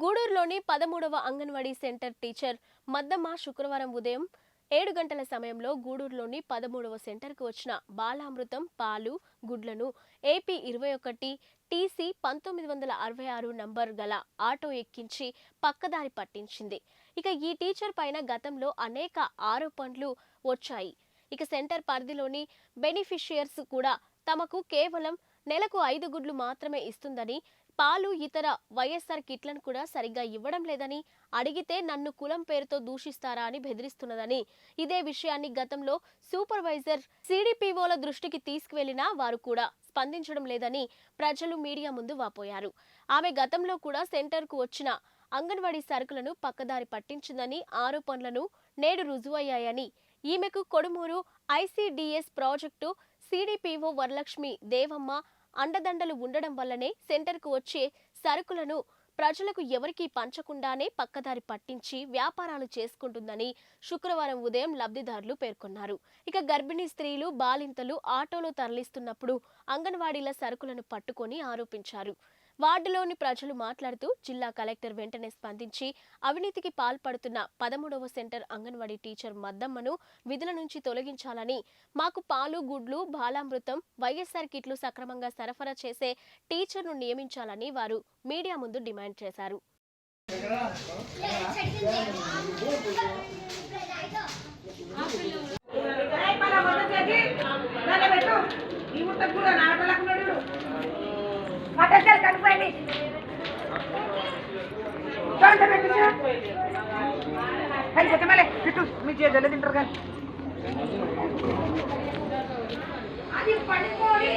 గూడూరులోని పదమూడవ anganwadi centre teacher Maddamma శుక్రవారం ఉదయం ఏడు గంటల సమయంలో గూడూరులోని పదమూడవ సెంటర్కు వచ్చిన బాలామృతం పాలు గుడ్లను ఏపీ ఇరవై ఒకటి టీసీ పంతొమ్మిది వందల అరవై ఆరు నంబర్ గల ఆటో ఎక్కించి పక్కదారి పట్టించింది. ఇక ఈ టీచర్ పైన గతంలో అనేక ఆరోపణలు వచ్చాయి. ఇక సెంటర్ పరిధిలోని బెనిఫిషియర్స్ కూడా తమకు కేవలం నెలకు ఐదు గుడ్లు మాత్రమే ఇస్తుందని పాలు ఇతర వైఎస్ఆర్ కిట్లను కూడా సరిగ్గా ఇవ్వడం లేదని అడిగితే నన్ను కులం పేరుతో దూషిస్తారా అని బెదిరిస్తున్నదని. ఇదే విషయాన్ని గతంలో సూపర్వైజర్ సిడిపిఓల దృష్టికి తీసుకువెళ్ళినా వారు కూడా స్పందించడం లేదని ప్రజలు మీడియా ముందు వాపోయారు. ఆమె గతంలో కూడా సెంటర్కు వచ్చిన అంగన్వాడీ సరుకులను పక్కదారి పట్టించిందని ఆరోపణలను నేడు రుజువయ్యాయని. ఈమెకు Kodumuru ICDS project CDPO Varalakshmi Devamma అండదండలు ఉండడం వల్లనే సెంటర్కు వచ్చే సరుకులను ప్రజలకు ఎవరికీ పంచకుండానే పక్కదారి పట్టించి వ్యాపారాలు చేసుకుంటుందని శుక్రవారం ఉదయం లబ్ధిదారులు పేర్కొన్నారు. ఇక గర్భిణీ స్త్రీలు బాలింతలు ఆటోలో తరలిస్తున్నప్పుడు అంగన్వాడీల సరుకులను పట్టుకొని ఆరోపించారు. వార్డులోని ప్రజలు మాట్లాడుతూ జిల్లా కలెక్టర్ వెంటనే స్పందించి అవినీతికి పాల్పడుతున్న పదమూడవ సెంటర్ అంగన్వాడీ టీచర్ మద్దమ్మను విధుల నుంచి తొలగించాలని మాకు పాలు గుడ్లు బాలామృతం వైఎస్ఆర్ కిట్లు సక్రమంగా సరఫరా చేసే టీచర్ను నియమించాలని వారు మీడియా ముందు డిమాండ్ చేశారు. చుట్టూ మీ జల్లి తింటారు కానీ అది పడిపోయి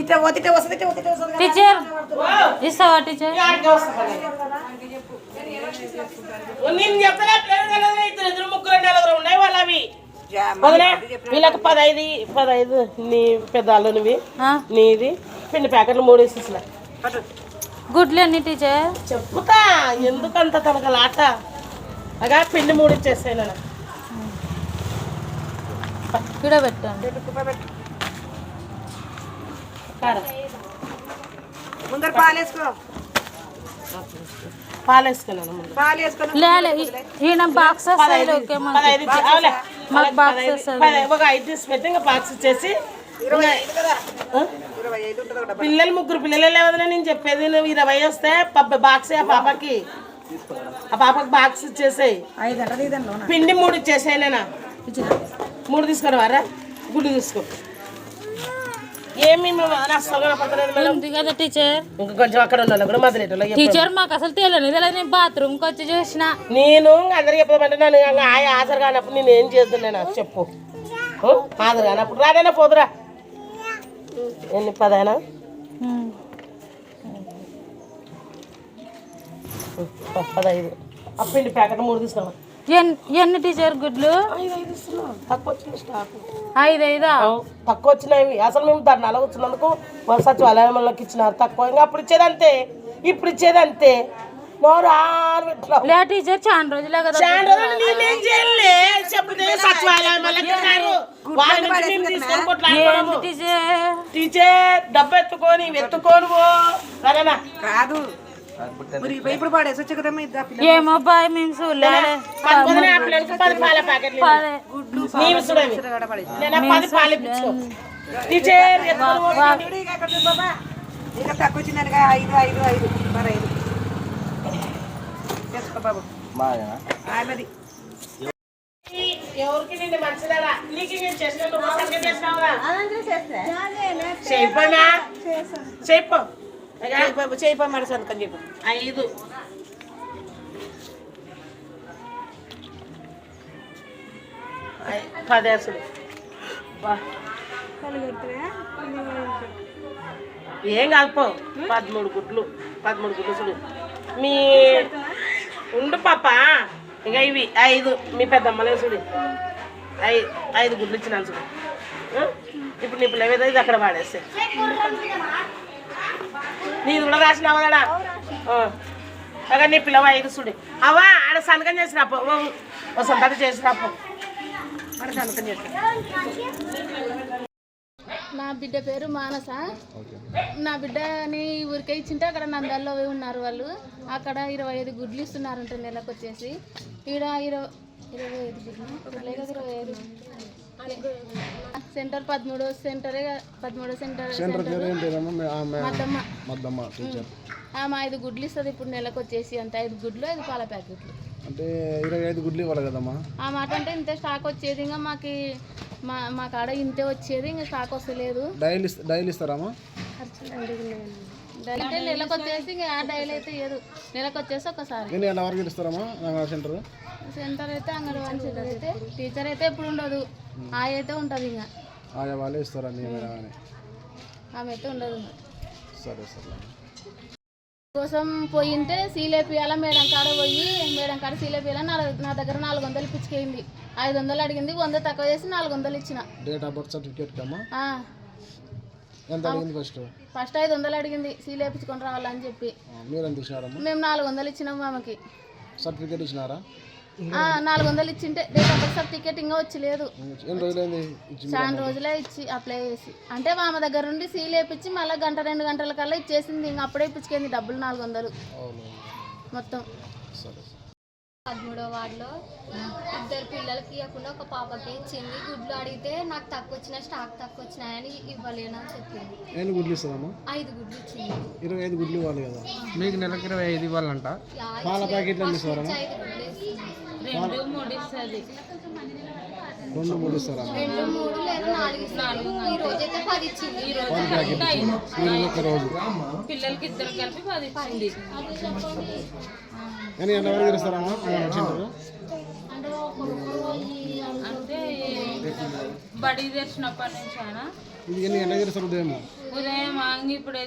ఇట్లా పోతే ఇట్లా వస్తుంది ఇట్లా పోతే ఇట్లా వస్తుంది కదా. టీచర్. ఇస్తావా టీచర్? నేను చెప్పలే పేరు తెలియదు ఇద్దరు ఇద్దరు ముగ్గురు నలుగురు ఉన్నాయి వాళ్ళు అవి. జా, వదిలే వీళ్ళకి పదైదు పదైదు నీ పెద్దాళ్ళు నువ్వు నీది. పిండి ప్యాకెట్లు మూడు వేసేసిలే పట్టు. గుడ్లు ఎన్ని టీచర్? చెప్పుతా ఎందుకంత తనకలాట అగా పిండి మూడు ఇచ్చేస్తాయి నేను ఇక్కడ పెట్టండి కాడ ముందర పాలు వేసుకో పాలు వేసుకున్నాను ముందు పాలు వేసుకొని లేలే ఈ- ఈయన మాకు. ఒక ఐదు తీసి పెట్టి ఇంకా బాక్స్ ఇచ్చేసి పిల్లలు ముగ్గురు పిల్లలు లేవదని నేను చెప్పేది నువ్వు ఇరవై వస్తే పబ్బ బాక్స్ ఆ పాపకి. ఆ పాపకి బాక్స్ ఇచ్చేసేయి. పిండి మూడు ఇచ్చేసాయి నేనా మూడు తీసుకొని వారా గుడ్డు తీసుకో. ఏమి కదా టీచర్? ఇంకా కొంచెం అక్కడ ఉన్న కూడా టీచర్ మాకు అసలు తెలియదు నేను బాత్రూమ్కి వచ్చి చూసిన. నేను అందరికి చెప్పమంటే నన్ను ఆయ హాజరు కానప్పుడు నేను ఏం చేస్తున్నాను చెప్పు? హాజరు కానప్పుడు రాడైనా పోదురా. ఎన్ని పదైనా? పదహైదు. ఆ పిండి ప్యాకెట్ మూడు తీసుకున్నాం ఎన్- ఎన్ని టీచర్ గుడ్లు? తక్కువ స్టాక్ ఐదా తక్కువ వచ్చినాయి. అసలు మేము ధర్నాలో వచ్చినందుకు మన సచివాలయంలోకి ఇచ్చినారు. తక్కువ ఇంకా అప్పుడు ఇచ్చేది అంతే ఇప్పుడు ఇచ్చేది అంతే మోరాలు పెట్టినావు లే టీచర్ చాలా రోజులే కదా చాలా రోజులు నేనేం చేయలే చెప్తే సచివాలయం టీచర్? టీచర్ డబ్బు ఎత్తుకొని ఎత్తుకోను కాదు. ఇప్పుడు కదమ్మా ఏమో బాయ్ మేము ఇక తక్కువ ఐదు ఐదు ఐదు. మరి ఐదు. తెచ్చుకో బాబు. ఆమెది. ఎవరికి నిన్ను మంచిదరా? నీకు నేను చేసినట్టు మోసంగా చేసినావురా? చెప్పనా? చెప్పు. చేయి బాబు చేయి బాబు మరి సంతకం చెప్పు. ఐదు. బా. ఏం కాదు పో. పదమూడు గుడ్లు. పదమూడు గుడ్లు చూడు. మీ ఉండు పాప. ఇక ఇవి ఐదు. మీ పెద్దమ్మలే చూడు. ఐ ఐదు గుడ్లు ఇచ్చినాను చూడు? ఇప్పుడు నీ పిల్ల ఏదో ఇది అక్కడ వాడేస్తే నీది కూడా రాసినావు కదా అక్కడ నీ పిల్లవ ఐదు చూడు. అవా ఆడ సంతకం చేసినప్పు ఓ సంతకం చేసినప్పు మరి సంతకం చెప్పు నా బిడ్డ పేరు మానస. నా బిడ్డని ఊరికే ఇచ్చింటే అక్కడ నందాల్లో ఉన్నారు వాళ్ళు. అక్కడ ఇరవై ఐదు గుడ్లు ఇస్తున్నారంట నెలకు వచ్చేసి ఈడ ఇరవై ఇరవై ఐదు గుడ్లు. ఇరవై ఐదు. సెంటర్ పదమూడో సెంటరే పదమూడో సెంటర్ సెంటర్ మద్దమ్మ. ఆమె ఐదు గుడ్లు ఇస్తుంది. ఇప్పుడు నెలకు వచ్చేసి అంత ఐదు గుడ్లు ఐదు పాల ప్యాకెట్లు. అంటే ఇరవై ఐదు గుడ్లు ఇవ్వాలి కదమ్మా? ఆ మాట అంటే ఇంతే స్టాక్ వచ్చేది. ఇంకా మాకు మా మా కాడ ఇంతే వచ్చేది. ఇంకా స్టాక్ వస్తలేదు. డైలీ డైలీ ఇస్తారామా అంటే నెలకు వచ్చేసి ఇంకా ఆ డైలీ అయితే లేదు నెలకు వచ్చేసి ఒకసారి వరకు ఇస్తారమ్మా సెంటర్? సెంటర్ అయితే అంగన్వాడీ సెంటర్ అయితే. టీచర్ అయితే ఎప్పుడు ఉండదు. ఆ అయితే ఉంటుంది ఇంకా. ఆయా వాళ్ళే ఇస్తారా ఆమె అయితే ఉండదు ఇంకా. సరే సరే. కోసం పోయింటే సీలేపియాల మేడం కాడ పోయి మేడం కాడ సీలేపియాల నా నా దగ్గర నాలుగు వందలు ఇప్పించుకెళ్ళింది ఐదు వందలు అడిగింది వంద తక్కువ చేసి నాలుగు వందలు ఇచ్చిన. డేట్ ఆఫ్ బర్త్ సర్టిఫికేట్ ఎంత అడిగింది ఫస్ట్ ఫస్ట్ ఐదు వందలు అడిగింది. సీలేపించుకొని రావాలని చెప్పి. మీరు ఎంత ఇచ్చినారమ్మా? మేము నాలుగు వందలు ఇచ్చినాము ఆమెకి. సర్టిఫికేట్ ఇచ్చినారా? ఆ, నాలుగు వందలు ఇచ్చింటే డేట్ ఆఫ్ బర్త్ సర్టిఫికేట్ ఇంకా వచ్చలేదు. ఎన్ని రోజులైంది ఇచ్చి చాలా రోజులే ఇచ్చి అప్లై చేసి. అంటే మా అమ్మ దగ్గర నుండి సీల్ వేపించి మళ్ళీ గంట రెండు గంటల కల్లా ఇచ్చేసింది. ఇంకా అప్పుడే ఇప్పించుకుంది. డబ్బులు నాలుగు వందలు. అవును? మొత్తం. సరే. పదమూడో వార్డులో ఇద్దరు పిల్లలకి ఇవ్వకుండా ఒక పాపకి ఇచ్చింది గుడ్లు అడిగితే నాకు తక్కువ వచ్చిన స్టాక్ తక్కువ వచ్చినాయని ఇవ్వలేనని చెప్పింది. ఎన్ని గుడ్లు ఇస్తారమ్మా ఐదు గుడ్లు ఇచ్చింది. ఇరవై ఐదు గుడ్లు ఇవ్వాలి కదా. మీకు నెలకి ఇరవై ఐదు ఇవ్వాలంట. పాల ప్యాకెట్లు ఎన్ని ఇస్తారమ్మా. రెండు మూడు ఇస్తుంది. రెండు మూడు ఇస్తారా? రెండు మూడు లేదా నాలుగు ఇస్తుంది ఈ పది ఇచ్చింది. ఈరోజు ఒక రోజు. పిల్లలకి ఇద్దరు కలిపి పది ఇచ్చింది. వరకు ఇస్తారమ్మా అంటే బడి తెరిచినప్పటి నుంచి ఆయన ఇది ఎన్ని గంటలకు ఇస్తారు ఉదయం ఉదయం ఇప్పుడు